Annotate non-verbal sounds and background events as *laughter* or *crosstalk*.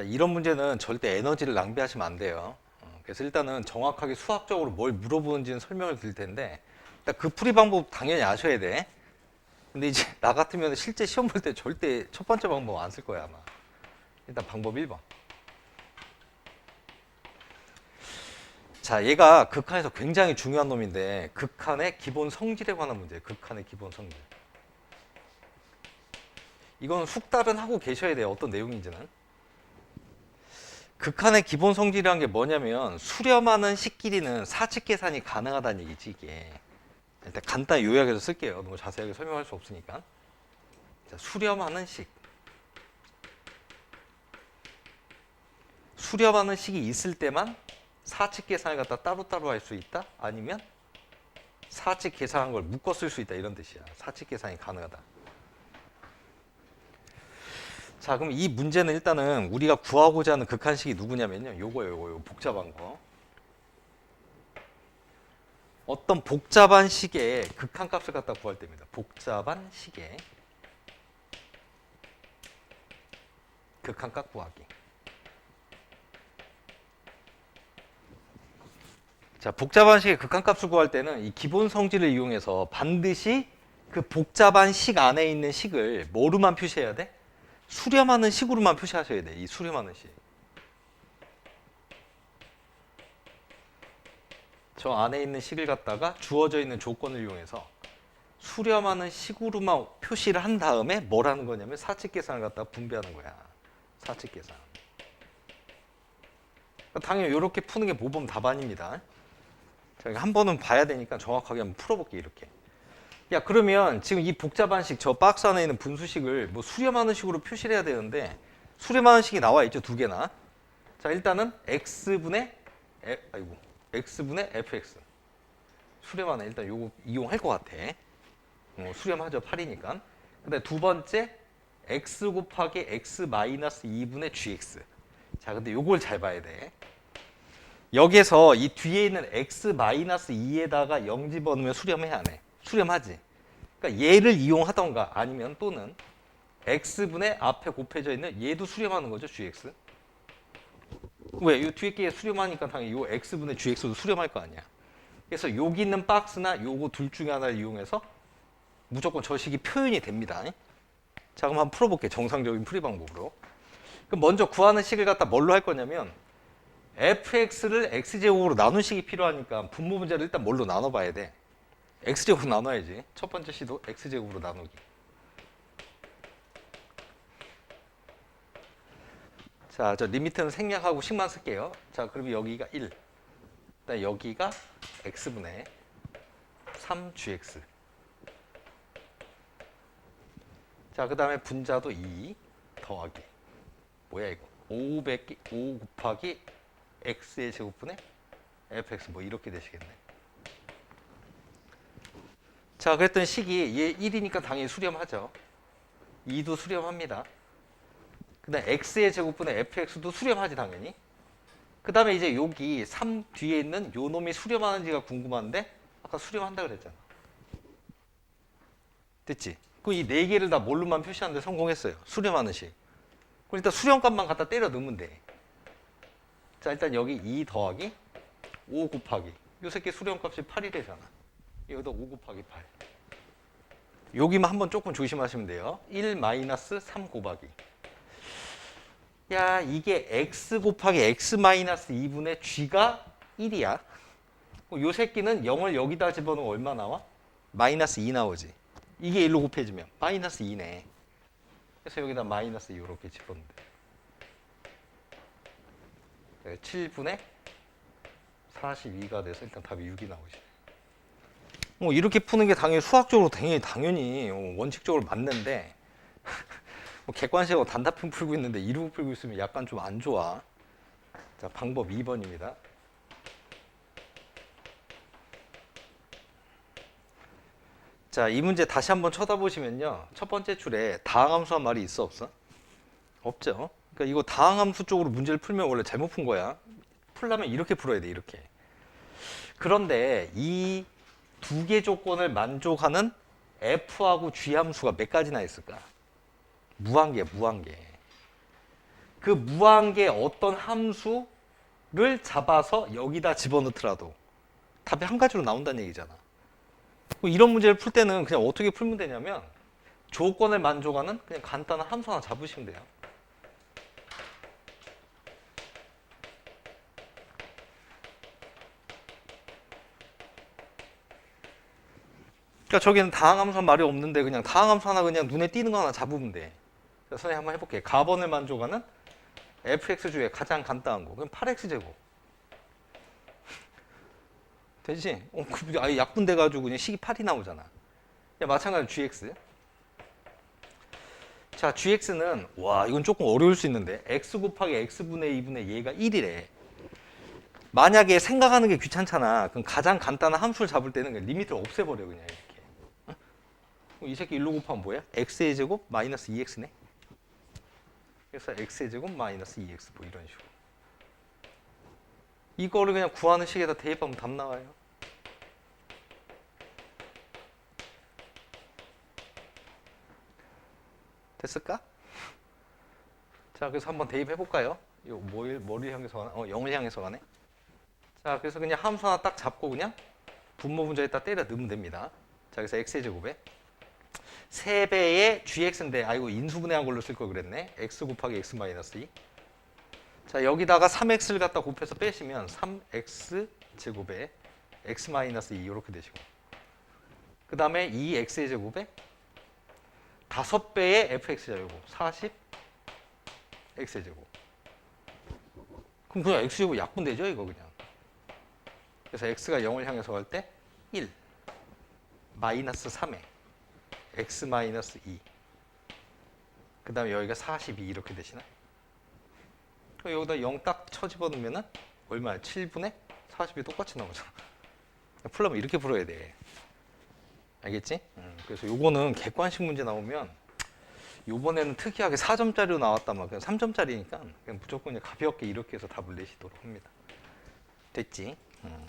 자, 이런 문제는 절대 에너지를 낭비하시면 안 돼요. 어, 그래서 일단은 정확하게 수학적으로 뭘 물어보는지는 설명을 드릴 텐데 일단 그 풀이 방법 당연히 아셔야 돼. 근데 이제 *laughs* 나 같으면 실제 시험 볼 때 절대 첫 번째 방법 안 쓸 거야 아마. 일단 방법 1번. 자, 얘가 극한에서 굉장히 중요한 놈인데 극한의 기본 성질에 관한 문제예요. 극한의 기본 성질. 이건 숙달은 하고 계셔야 돼요. 어떤 내용인지는. 극한의 기본 성질이란 게 뭐냐면 수렴하는 식끼리는 사칙 계산이 가능하다는 얘기지 이게. 일단 간단히 요약해서 쓸게요. 너무 자세하게 설명할 수 없으니까. 자, 수렴하는 식. 수렴하는 식이 있을 때만 사칙 계산을 갖다 따로따로 할 수 있다? 아니면 사칙 계산한 걸 묶어 쓸 수 있다 이런 뜻이야. 사칙 계산이 가능하다. 자, 그럼 이 문제는 일단은 우리가 구하고자 하는 극한식이 누구냐면요. 요거예요, 요거, 요 복잡한 거. 어떤 복잡한 식의 극한값을 갖다 구할 때입니다. 복잡한 식의 극한값 구하기. 자, 복잡한 식의 극한값을 구할 때는 이 기본 성질을 이용해서 반드시 그 복잡한 식 안에 있는 식을 뭐로만 표시해야 돼? 수렴하는 식으로만 표시하셔야 돼. 이 수렴하는 식. 저 안에 있는 식을 갖다가 주어져 있는 조건을 이용해서 수렴하는 식으로만 표시를 한 다음에 뭘 하는 거냐면 사칙 계산을 갖다가 분배하는 거야. 사칙 계산. 당연히 이렇게 푸는 게 모범 답안입니다. 자, 한 번은 봐야 되니까 정확하게 한번 풀어볼게 이렇게. 야 그러면 지금 이 복잡한 식 저 박스 안에 있는 분수식을 뭐 수렴하는 식으로 표시를 해야 되는데 수렴하는 식이 나와 있죠 두 개나. 자 일단은 x분의 에, 아이고 x분의 fx 수렴하는 일단 요거 이용할 것 같아. 어, 수렴하죠 8이니까. 근데 두 번째 x 곱하기 x 마이너스 2분의 gx. 자 근데 요걸 잘 봐야 돼. 여기서 이 뒤에 있는 x 마이너스 2에다가 0 집어넣으면 수렴해야 안 해. 수렴하지. 그러니까 얘를 이용하던가 아니면 또는 x분의 앞에 곱해져 있는 얘도 수렴하는 거죠, gx. 왜? 이 뒤에 게 수렴하니까 당연히 이 x분의 gx도 수렴할 거 아니야. 그래서 여기 있는 박스나 요거 둘 중에 하나를 이용해서 무조건 저 식이 표현이 됩니다. 자, 그럼 한번 풀어볼게요. 정상적인 풀이 방법으로. 그럼 먼저 구하는 식을 갖다 뭘로 할 거냐면 fx를 x제곱으로 나눈 식이 필요하니까 분모 문제를 일단 뭘로 나눠봐야 돼. X제곱으로 나눠야지. 첫 번째 시도 x제곱으로 나누기. 자, 저 리미트는 생략하고 식만 쓸게요. 자, 그럼 여기가 1. 그다음 여기가 x분의 3gx. 자, 그 다음에 분자도 2 더하기. 뭐야 이거? 5 곱하기 5 곱하기 x의 제곱분의 fx 뭐 이렇게 되시겠네. 자, 그랬더니 식이 얘 1이니까 당연히 수렴하죠. 2도 수렴합니다. 그 다음 x의 제곱분의 fx도 수렴하지 당연히. 그 다음에 이제 여기 3 뒤에 있는 요 놈이 수렴하는지가 궁금한데 아까 수렴한다 그랬잖아. 됐지? 그 이 네 개를 다 뭘로만 표시하는데 성공했어요. 수렴하는 식. 그럼 일단 수렴값만 갖다 때려 넣으면 돼. 자, 일단 여기 2 더하기 5 곱하기 요 새끼 수렴값이 8이 되잖아. 여기다 5 곱하기 8. 여기만 한번 조금 조심하시면 돼요. 1 마이너스 3 곱하기. 야, 이게 x 곱하기 x 마이너스 2분의 g가 1이야. 요 새끼는 0을 여기다 집어넣으면 얼마 나와? 마이너스 2 나오지. 이게 1로 곱해지면 마이너스 2네. 그래서 여기다 마이너스 이렇게 돼. 7분의 42가 돼서 일단 답이 6이 나오지. 뭐 이렇게 푸는 게 당연히 수학적으로 당연히 당연히 어, 원칙적으로 맞는데 *laughs* 뭐 객관식으로 단답형 풀고 있는데 이루고 풀고 있으면 약간 좀 안 좋아. 자 방법 2번입니다. 자, 이 문제 다시 한번 쳐다보시면요. 첫 번째 줄에 다항함수한 말이 있어 없어? 없죠. 그러니까 이거 다항함수 쪽으로 문제를 풀면 원래 잘못 푼 거야. 풀려면 이렇게 풀어야 돼, 이렇게. 그런데 이 두 개 조건을 만족하는 f하고 g 함수가 몇 가지나 있을까? 무한개, 무한개. 그 무한계 어떤 함수를 잡아서 여기다 집어넣더라도 답이 한 가지로 나온다는 얘기잖아. 뭐 이런 문제를 풀 때는 그냥 어떻게 풀면 되냐면 조건을 만족하는 그냥 간단한 함수 하나 잡으시면 돼요. 그러니까 저기는 다항함수 말이 없는데 그냥 다항함수 하나 그냥 눈에 띄는 거 하나 잡으면 돼. 그래서 선생님 한번 해볼게요. 가번을 만족하는 fx 중에 가장 간단한 거. 그럼 8x 제곱. *laughs* 되지? 어, 그 아예 약분돼 가지고 그냥 식이 8이 나오잖아. 야, 마찬가지로 gx. 자, gx는 와 이건 조금 어려울 수 있는데 x 곱하기 x분의 2분의 얘가 1이래. 만약에 생각하는 게 귀찮잖아. 그럼 가장 간단한 함수를 잡을 때는 리미트를 없애버려 그냥 이 새끼 1로 곱하면 뭐야? x의 제곱 마이너스 2x네. 그래서 x의 제곱 마이너스 2x 뭐 이런 식으로. 이거를 그냥 구하는 식에다 대입하면 답 나와요. 됐을까? 자, 그래서 한번 대입해 볼까요? 이거 뭘, 뭐를 향해서 가나? 어, 0을 향해서 가네. 자, 그래서 그냥 함수 하나 딱 잡고 그냥 분모 문자에다 때려 넣으면 됩니다. 자, 그래서 x의 제곱에 3배의 gx인데 아이고 인수분해한 걸로 쓸 걸 그랬네. x 곱하기 x 마이너스 2. 자, 여기다가 3x를 갖다 곱해서 빼시면 3x 제곱에 x 마이너스 2 이렇게 되시고. 그 다음에 2x의 제곱에 5배의 fx 제곱 40 x의 제곱. 그럼 그냥 x 제곱 약분되죠, 이거 그냥. 그래서 x가 0을 향해서 갈 때 1 마이너스 3에 x 마이너스 2. 그 다음에 여기가 42 이렇게 되시나? 여기다 0 딱 쳐집어 넣으면은 얼마야? 7분의 40이 똑같이 나오잖아. *laughs* 풀려면 이렇게 풀어야 돼. 알겠지? 음, 그래서 요거는 객관식 문제 나오면 요번에는 특이하게 4점짜리로 나왔단 말이야. 그냥 3점짜리니까 그냥 무조건 가볍게 이렇게 해서 답을 내시도록 합니다. 됐지? 음.